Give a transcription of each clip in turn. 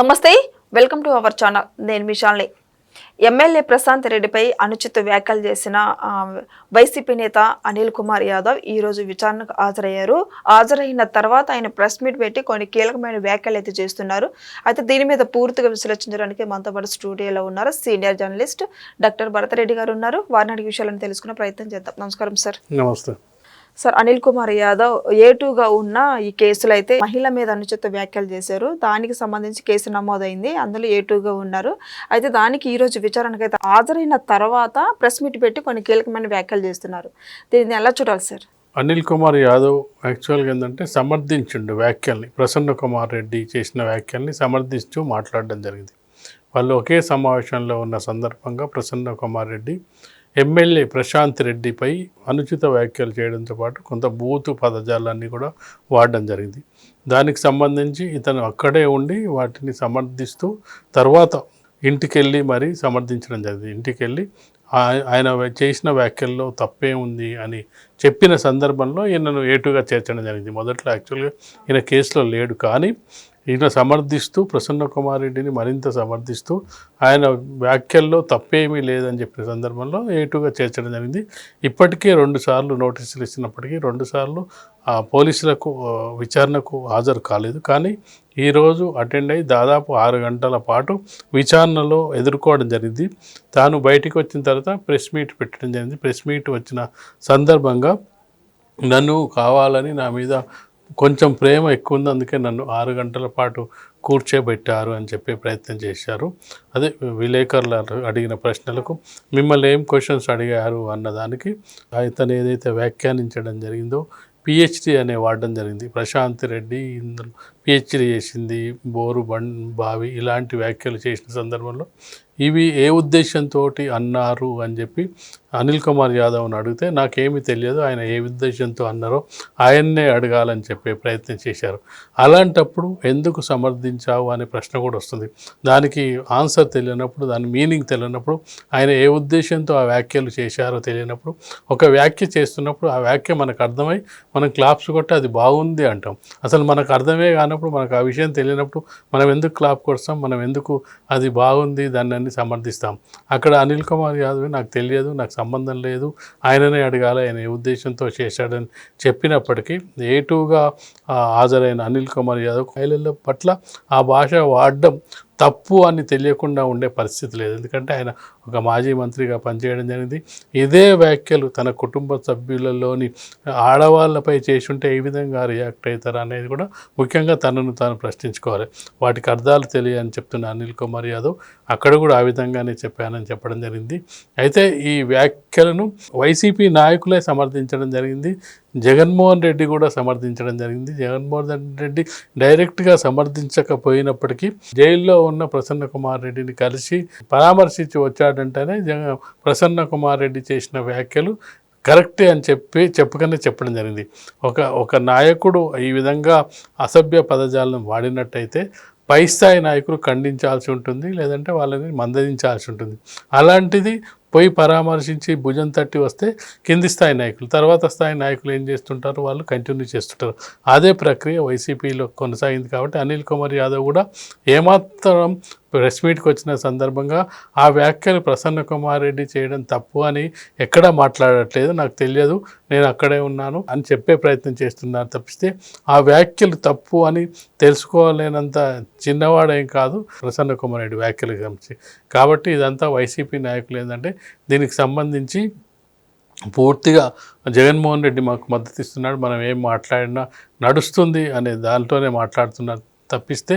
నమస్తే welcome to our channel. నేను మిషాల్ని MLA Prashant రెడ్డిపై అనుచిత వ్యాఖ్యలు చేసిన వైసీపీ నేత అనిల్ కుమార్ యాదవ్ ఈ రోజు విచారణకు హాజరయ్యారు. హాజరైన తర్వాత ఆయన ప్రెస్ మీట్ పెట్టి కొన్ని కీలకమైన వ్యాఖ్యలు అయితే చేస్తున్నారు. అయితే దీని మీద పూర్తిగా విశ్లేషించడానికి మనతో పాటు స్టూడియోలో ఉన్నారు సీనియర్ జర్నలిస్ట్ డాక్టర్ భరతరెడ్డి గారు ఉన్నారు. వారిని అడిగి విషయాలను తెలుసుకునే ప్రయత్నం చేద్దాం. నమస్కారం సార్. నమస్తే. సార్ అనిల్ కుమార్ యాదవ్ ఏటుగా ఉన్న ఈ కేసులో అయితే మహిళ మీద అనుచిత వ్యాఖ్యలు చేశారు. దానికి సంబంధించి కేసు నమోదైంది. అందులో ఏటుగా ఉన్నారు. అయితే దానికి ఈరోజు విచారణకు అయితే హాజరైన తర్వాత ప్రెస్ మీట్ పెట్టి కొన్ని కీలకమైన వ్యాఖ్యలు చేస్తున్నారు. దీన్ని ఎలా చూడాలి సార్? అనిల్ కుమార్ యాదవ్ యాక్చువల్గా ఏంటంటే సమర్థించిండు వ్యాఖ్యల్ని. ప్రసన్న కుమార్ రెడ్డి చేసిన వ్యాఖ్యల్ని సమర్థిస్తూ మాట్లాడడం జరిగింది. వాళ్ళు ఒకే సమావేశంలో ఉన్న సందర్భంగా ప్రసన్న కుమార్ రెడ్డి ఎమ్మెల్యే ప్రశాంత్ రెడ్డిపై అనుచిత వ్యాఖ్యలు చేయడంతో పాటు కొంత బూతు పదజాలాన్ని కూడా వాడడం జరిగింది. దానికి సంబంధించి ఇతను అక్కడే ఉండి వాటిని సమర్థిస్తూ తర్వాత ఇంటికెళ్ళి మరీ సమర్థించడం జరిగింది. ఇంటికెళ్ళి ఆయన చేసిన వ్యాఖ్యల్లో తప్పే ఉంది అని చెప్పిన సందర్భంలో ఈయనను ఏటుగా చేర్చడం జరిగింది. మొదట్లో యాక్చువల్గా ఈయన కేసులో లేడు కానీ ఈయన సమర్థిస్తూ ప్రసన్న కుమార్ రెడ్డిని మరింత సమర్థిస్తూ ఆయన వ్యాఖ్యల్లో తప్పేమీ లేదని చెప్పిన సందర్భంలో ఏటుగా చేర్చడం జరిగింది. ఇప్పటికే రెండు సార్లు నోటీసులు ఇచ్చినప్పటికీ రెండు సార్లు ఆ పోలీసులకు విచారణకు హాజరు కాలేదు. కానీ ఈరోజు అటెండ్ అయ్యి దాదాపు ఆరు గంటల పాటు విచారణలో ఎదుర్కోవడం జరిగింది. తాను బయటికి వచ్చిన తర్వాత ప్రెస్ మీట్ పెట్టడం జరిగింది. ప్రెస్ మీట్ వచ్చిన సందర్భంగా నన్ను కావాలని నా మీద కొంచెం ప్రేమ ఎక్కువ ఉంది అందుకే నన్ను ఆరు గంటల పాటు కూర్చోబెట్టారు అని చెప్పే ప్రయత్నం చేశారు. అదే విలేకరులు అడిగిన ప్రశ్నలకు మిమ్మల్ని ఏం క్వశ్చన్స్ అడిగారు అన్నదానికి ఇతను ఏదైతే వ్యాఖ్యానించడం జరిగిందో పిహెచ్డి అనే వాడడం జరిగింది. ప్రశాంత్ రెడ్డి ఇందులో పిహెచ్డి చేసింది బోరు బండ్ బావి ఇలాంటి వ్యాఖ్యలు చేసిన సందర్భంలో ఇవి ఏ ఉద్దేశంతో అన్నారు అని చెప్పి అనిల్ కుమార్ యాదవ్ని అడిగితే నాకేమి తెలియదు ఆయన ఏ ఉద్దేశంతో అన్నారో ఆయన్నే అడగాలని చెప్పే ప్రయత్నం చేశారు. అలాంటప్పుడు ఎందుకు సమర్థించావు? అనే ప్రశ్న కూడా వస్తుంది. దానికి ఆన్సర్ తెలియనప్పుడు దాని మీనింగ్ తెలియనప్పుడు ఆయన ఏ ఉద్దేశంతో ఆ వ్యాఖ్యలు చేశారో తెలియనప్పుడు ఒక వ్యాఖ్య చేస్తున్నప్పుడు ఆ వ్యాఖ్య మనకు అర్థమై మనం క్లాప్స్ కొట్టి అది బాగుంది అంటాం. అసలు మనకు అర్థమే కానప్పుడు మనకు ఆ విషయం తెలియనప్పుడు మనం ఎందుకు క్లాప్ కొడతాం? మనం ఎందుకు అది బాగుంది? దాన్ని సమర్థిస్తాం అక్కడ అనిల్ కుమార్ యాదవ్ నాకు తెలియదు నాకు సంబంధం లేదు. ఆయననే అడగాలి ఆయన ఏ ఉద్దేశంతో చేశాడని చెప్పినప్పటికీ ఏటుగా హాజరైన అనిల్ కుమార్ యాదవ్ మహిళల పట్ల ఆ భాష వాడడం తప్పు అని తెలియకుండా ఉండే పరిస్థితి లేదు. ఎందుకంటే ఆయన ఒక మాజీ మంత్రిగా పనిచేయడం జరిగింది. ఇదే వ్యాఖ్యలు తన కుటుంబ సభ్యులలోని ఆడవాళ్ళపై చేసుంటే ఏ విధంగా రియాక్ట్ అవుతారు అనేది కూడా ముఖ్యంగా తనను తాను ప్రశ్నించుకోవాలి. వాటికి అర్థాలు తెలియని చెప్తున్న అనిల్ కుమార్ యాదవ్ అక్కడ కూడా ఆ విధంగానే చెప్పానని చెప్పడం జరిగింది. అయితే ఈ వ్యాఖ్యలను వైసీపీ నాయకులే సమర్థించడం జరిగింది. జగన్మోహన్ రెడ్డి కూడా సమర్థించడం జరిగింది. జగన్మోహన్ రెడ్డి డైరెక్ట్గా సమర్థించకపోయినప్పటికీ జైల్లో ఉన్న ప్రసన్న కుమార్ రెడ్డిని కలిసి పరామర్శించి వచ్చాడంటేనే జగ ప్రసన్న కుమార్ రెడ్డి చేసిన వ్యాఖ్యలు కరెక్టే అని చెప్పి చెప్పకనే చెప్పడం జరిగింది. ఒక ఒక నాయకుడు ఈ విధంగా అసభ్య పదజాలను వాడినట్టయితే పై స్థాయి నాయకులు ఖండించాల్సి ఉంటుంది లేదంటే వాళ్ళని మందలించాల్సి ఉంటుంది. అలాంటిది పోయి పరామర్శించి భుజం తట్టి వస్తే కింది స్థాయి నాయకులు తర్వాత స్థాయి నాయకులు ఏం చేస్తుంటారు? వాళ్ళు కంటిన్యూ చేస్తుంటారు. అదే ప్రక్రియ వైసీపీలో కొనసాగింది కాబట్టి అనిల్ కుమార్ యాదవ్ కూడా ఏమాత్రం ప్రెస్ మీట్కి వచ్చిన సందర్భంగా ఆ వ్యాఖ్యలు ప్రసన్న కుమార్ రెడ్డి చేయడం తప్పు అని ఎక్కడా మాట్లాడట్లేదు నాకు తెలియదు నేను అక్కడే ఉన్నాను అని చెప్పే ప్రయత్నం చేస్తున్నారు. తప్పిస్తే ఆ వ్యాఖ్యలు తప్పు అని తెలుసుకోలేనంత చిన్నవాడేం కాదు ప్రసన్న కుమార్ రెడ్డి వ్యాఖ్యలకు సంబంధించి కాబట్టి ఇదంతా వైసీపీ నాయకులు ఏంటంటే దీనికి సంబంధించి పూర్తిగా జగన్మోహన్ రెడ్డి మాకు మద్దతు ఇస్తున్నాడు మనం ఏం మాట్లాడినా నడుస్తుంది అనే దాంట్లోనే మాట్లాడుతున్నారు. తప్పిస్తే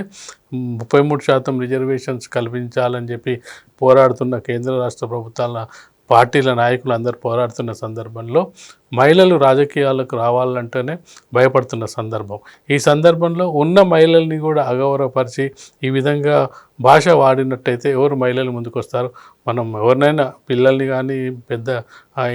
ముప్పై మూడు శాతం రిజర్వేషన్స్ కల్పించాలని చెప్పి పోరాడుతున్న కేంద్ర రాష్ట్ర ప్రభుత్వాల పార్టీల నాయకులు అందరూ పోరాడుతున్న సందర్భంలో మహిళలు రాజకీయాలకు రావాలంటేనే భయపడుతున్న సందర్భం. ఈ సందర్భంలో ఉన్న మహిళల్ని కూడా అగౌరవపరిచి ఈ విధంగా భాష వాడినట్టయితే ఎవరు మహిళలు ముందుకొస్తారు? మనం ఎవరినైనా పిల్లల్ని కానీ పెద్ద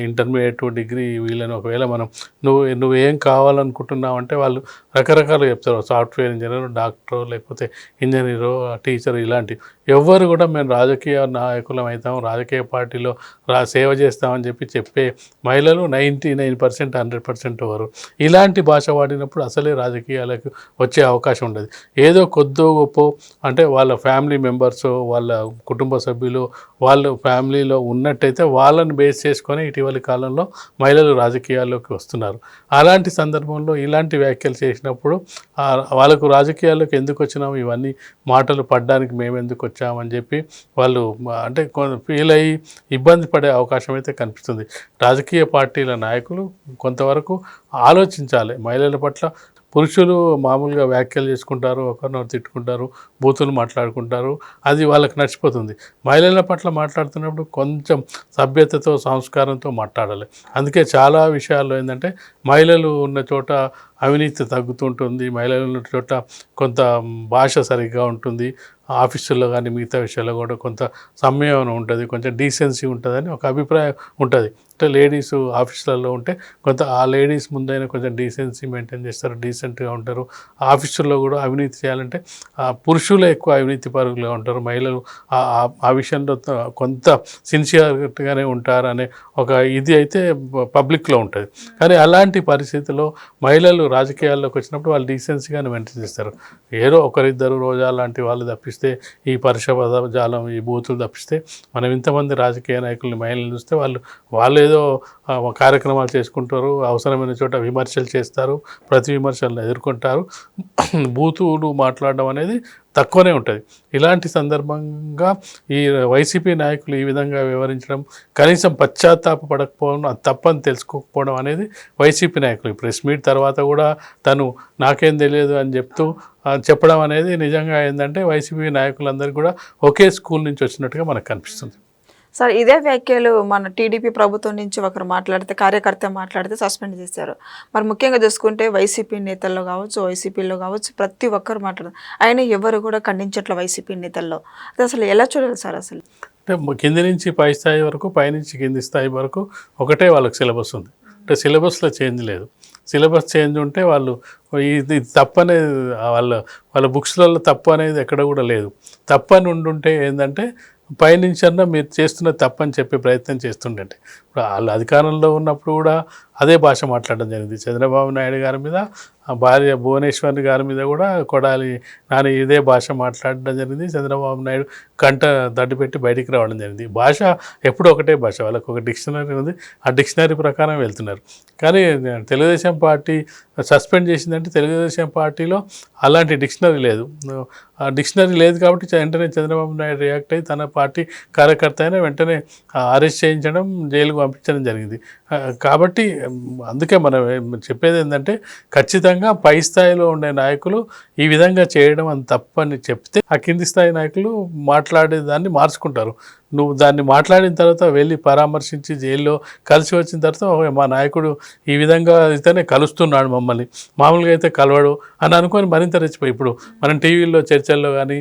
ఇంటర్మీడియట్ డిగ్రీ వీళ్ళని ఒకవేళ మనం నువ్వు నువ్వు ఏం కావాలనుకుంటున్నావు అంటే వాళ్ళు రకరకాలు చెప్తారు. సాఫ్ట్వేర్ ఇంజనీర్ డాక్టర్ లేకపోతే ఇంజనీరు టీచర్ ఇలాంటి ఎవ్వరు కూడా మేము రాజకీయ నాయకులం అవుతాం రాజకీయ పార్టీలో రా సేవ చేస్తామని చెప్పి చెప్పే మహిళలు ninety nine nine percent hundred percent వారు ఇలాంటి భాష వాడినప్పుడు అసలే రాజకీయాలకు వచ్చే అవకాశం ఉండదు. ఏదో కొద్దో గొప్ప అంటే వాళ్ళ ఫ్యామిలీ మెంబర్స్ వాళ్ళ కుటుంబ సభ్యులు వాళ్ళ ఫ్యామిలీలో ఉన్నట్టయితే వాళ్ళని బేస్ చేసుకొని ఇటీవలి కాలంలో మహిళలు రాజకీయాల్లోకి వస్తున్నారు. అలాంటి సందర్భంలో ఇలాంటి వ్యాఖ్యలు చేసినప్పుడు వాళ్ళకు రాజకీయాల్లోకి ఎందుకు వచ్చినాము ఇవన్నీ మాటలు పడ్డానికి మేము ఎందుకు వచ్చామని చెప్పి వాళ్ళు అంటే ఫీల్ అయ్యి ఇబ్బంది పడే అవకాశం అయితే కనిపిస్తుంది. రాజకీయ పార్టీల నాయకులు కొంతవరకు ఆలోచించాలి. మహిళల పట్ల పురుషులు మామూలుగా వ్యాఖ్యలు చేసుకుంటారు ఒకరినొకరు తిట్టుకుంటారు బూతులు మాట్లాడుకుంటారు అది వాళ్ళకి నచ్చిపోతుంది. మహిళల పట్ల మాట్లాడుతున్నప్పుడు కొంచెం సభ్యతతో సంస్కారంతో మాట్లాడాలి. అందుకే చాలా విషయాల్లో ఏంటంటే మహిళలు ఉన్న చోట అవినీతి తగ్గుతుంటుంది. మహిళలు ఉన్న చోట కొంత భాష సరిగ్గా ఉంటుంది. ఆఫీసుల్లో కానీ మిగతా విషయాల్లో కూడా కొంత సంయమనం ఉంటుంది. కొంచెం డీసెన్సీ ఉంటుందని ఒక అభిప్రాయం ఉంటుంది. అంటే లేడీస్ ఆఫీసులలో ఉంటే కొంత ఆ లేడీస్ ముందైనా కొంచెం డీసెన్సీ మెయింటైన్ చేస్తారు. డీసెంట్గా ఉంటారు. ఆఫీసుల్లో కూడా అవినీతి చేయాలంటే ఆ, పురుషులే ఎక్కువ అవినీతి పరుగులుగా ఉంటారు. మహిళలు ఆ- విషయంలో కొంత సిన్సియర్గానే ఉంటారు అనే ఒక ఇది అయితే పబ్లిక్లో ఉంటుంది. కానీ అలాంటి పరిస్థితిలో మహిళలు రాజకీయాల్లోకి వచ్చినప్పుడు వాళ్ళు డీసెన్సీగానే మెయింటైన్ చేస్తారు. ఏదో ఒకరిద్దరు రోజా లాంటి వాళ్ళు తప్పిస్తే ఈ పరిషద జాలం ఈ బూతులు తప్పిస్తే మనం ఇంతమంది రాజకీయ నాయకుల్ని మహిళలు చూస్తే వాళ్ళు వాళ్ళు ఏదో కార్యక్రమాలు చేసుకుంటారు అవసరమైన చోట విమర్శలు చేస్తారు ప్రతి విమర్శలను ఎదుర్కొంటారు. బూతులు మాట్లాడడం అనేది తక్కువనే ఉంటుంది. ఇలాంటి సందర్భంగా ఈ వైసీపీ నాయకులు ఈ విధంగా వివరించడం కనీసం పశ్చాత్తాప పడకపోవడం అది తప్పని తెలుసుకోకపోవడం అనేది వైసీపీ నాయకులు. ప్రెస్ మీట్ తర్వాత కూడా తను నాకేం తెలియదు అని చెప్తూ చెప్పడం అనేది నిజంగా ఏంటంటే వైసీపీ నాయకులందరికీ కూడా ఒకే స్కూల్ నుంచి వచ్చినట్టుగా మనకు కనిపిస్తుంది. సార్ ఇదే వ్యాఖ్యలు మన టీడీపీ ప్రభుత్వం నుంచి ఒకరు మాట్లాడితే కార్యకర్త మాట్లాడితే సస్పెండ్ చేశారు. మరి ముఖ్యంగా చూసుకుంటే వైసీపీ నేతల్లో కావచ్చు వైసీపీలో కావచ్చు ప్రతి ఒక్కరు మాట్లాడారు ఆయన ఎవరు కూడా ఖండించట్ల వైసీపీ నేతల్లో. అది అసలు ఎలా చూడాలి సార్ అసలు? అంటే కింది నుంచి పై స్థాయి వరకు పైనుంచి కింది స్థాయి వరకు ఒకటే వాళ్ళకి సిలబస్ ఉంది. అంటే సిలబస్లో చేంజ్ లేదు. సిలబస్ చేంజ్ ఉంటే వాళ్ళు ఇది ఇది అనేది వాళ్ళ వాళ్ళ బుక్స్లలో తప్పు అనేది ఎక్కడ కూడా లేదు. తప్పని ఉండుంటే ఏంటంటే పైనుంచన్నా మీరు చేస్తున్న తప్పని చెప్పే ప్రయత్నం చేస్తుండండి. ఇప్పుడు వాళ్ళు అధికారంలో ఉన్నప్పుడు కూడా అదే భాష మాట్లాడడం జరిగింది. చంద్రబాబు నాయుడు గారి మీద భార్య భువనేశ్వర్ గారి మీద కూడా కొడాలి నాని ఇదే భాష మాట్లాడడం జరిగింది. చంద్రబాబు నాయుడు కంట దడ్డు పెట్టి బయటికి రావడం జరిగింది. భాష ఎప్పుడు ఒకటే భాష వాళ్ళకు ఒక డిక్షనరీ ఉంది. ఆ డిక్షనరీ ప్రకారం వెళ్తున్నారు. కానీ తెలుగుదేశం పార్టీ సస్పెండ్ చేసిందంటే తెలుగుదేశం పార్టీలో అలాంటి డిక్షనరీ లేదు. ఆ డిక్షనరీ లేదు కాబట్టి వెంటనే చంద్రబాబు నాయుడు రియాక్ట్ అయ్యి తన పార్టీ కార్యకర్త అయినా వెంటనే అరెస్ట్ చేయించడం జైలుకు పంపించడం జరిగింది. కాబట్టి అందుకే మనం చెప్పేది ఏంటంటే ఖచ్చితంగా పై స్థాయిలో ఉండే నాయకులు ఈ విధంగా చేయడం అని తప్పని చెప్తే ఆ కింది స్థాయి నాయకులు మాట్లాడే దాన్ని మార్చుకుంటారు. నువ్వు దాన్ని మాట్లాడిన తర్వాత వెళ్ళి పరామర్శించి జైల్లో కలిసి వచ్చిన తర్వాత మా నాయకుడు ఈ విధంగా అయితేనే కలుస్తున్నాడు మమ్మల్ని. మామూలుగా అయితే కలవడు అని అనుకొని మరింత రెచ్చిపోయి ఇప్పుడు మనం టీవీలో చర్చల్లో కానీ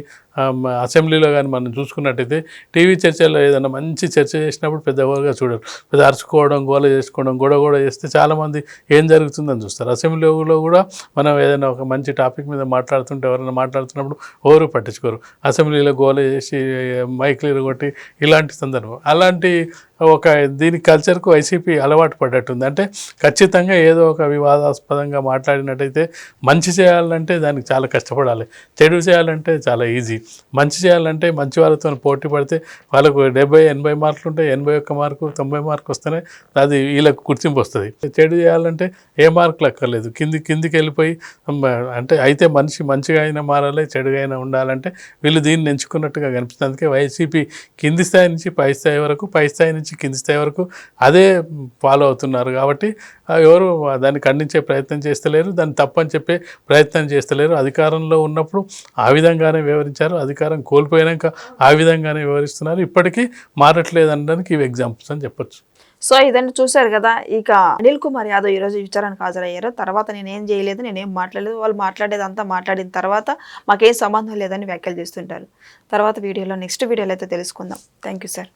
అసెంబ్లీలో కానీ మనం చూసుకున్నట్టయితే టీవీ చర్చల్లో ఏదైనా మంచి చర్చ చేసినప్పుడు పెద్ద చూడరు. పెద్ద అరుచుకోవడం గోల చేసుకోవడం గొడవ గొడవ చేస్తే చాలామంది ఏం జరుగుతుందని చూస్తారు. అసెంబ్లీలో కూడా మనం ఏదైనా ఒక మంచి టాపిక్ మీద మాట్లాడుతుంటే ఎవరైనా మాట్లాడుతున్నప్పుడు ఎవరు పట్టించుకోరు. అసెంబ్లీలో గోల చేసి మైక్లు కొట్టి ఇలాంటి సందర్భం. అలాంటి ఒక దీని కల్చర్కు వైసీపీ అలవాటు పడ్డట్టుంది. అంటే ఖచ్చితంగా ఏదో ఒక వివాదాస్పదంగా మాట్లాడినట్టయితే మంచి చేయాలంటే దానికి చాలా కష్టపడాలి. చెడు చేయాలంటే చాలా ఈజీ మంచి చేయాలంటే మంచి వాళ్ళతో పోటీ పడితే వాళ్ళకు డెబ్బై ఎనభై మార్కులు ఉంటాయి ఎనభై ఒక్క మార్కు తొంభై మార్కు వస్తేనే అది వీళ్ళకు గుర్తింపు వస్తుంది. చెడు చేయాలంటే ఏ మార్కులు అక్కర్లేదు. కింది కిందికి వెళ్ళిపోయి అంటే అయితే మనిషి మంచిగా అయినా మారాలి చెడుగా అయినా ఉండాలంటే వీళ్ళు దీన్ని ఎంచుకున్నట్టుగా కనిపిస్తుంది. అందుకే వైసీపీ కింది స్థాయి నుంచి పై స్థాయి వరకు పై స్థాయి నుంచి కింది స్థాయి వరకు అదే ఫాలో అవుతున్నారు కాబట్టి ఎవరు దాన్ని ఖండించే ప్రయత్నం చేస్తలేరు దాన్ని తప్పని చెప్పే ప్రయత్నం చేస్తలేరు. అధికారంలో ఉన్నప్పుడు ఆ విధంగానే వివరించారు అధికారం కోల్పోయాక ఆ విధంగానే వివరిస్తున్నారు ఇప్పటికీ మారట్లేదు అనడానికి ఇవి ఎగ్జాంపుల్స్ అని చెప్పొచ్చు. సో ఇదని చూశారు కదా ఇక అనిల్ కుమార్ యాదవ్ ఈరోజు విచారానికి హాజరయ్యారు. తర్వాత నేనేం చేయలేదు నేనేం మాట్లాడలేదు వాళ్ళు మాట్లాడేదంతా మాట్లాడిన తర్వాత మాకేం సంబంధం లేదని వ్యాఖ్యలు చేస్తుంటారు. తర్వాత వీడియోలో నెక్స్ట్ వీడియోలో అయితే తెలుసుకుందాం. Thank you sir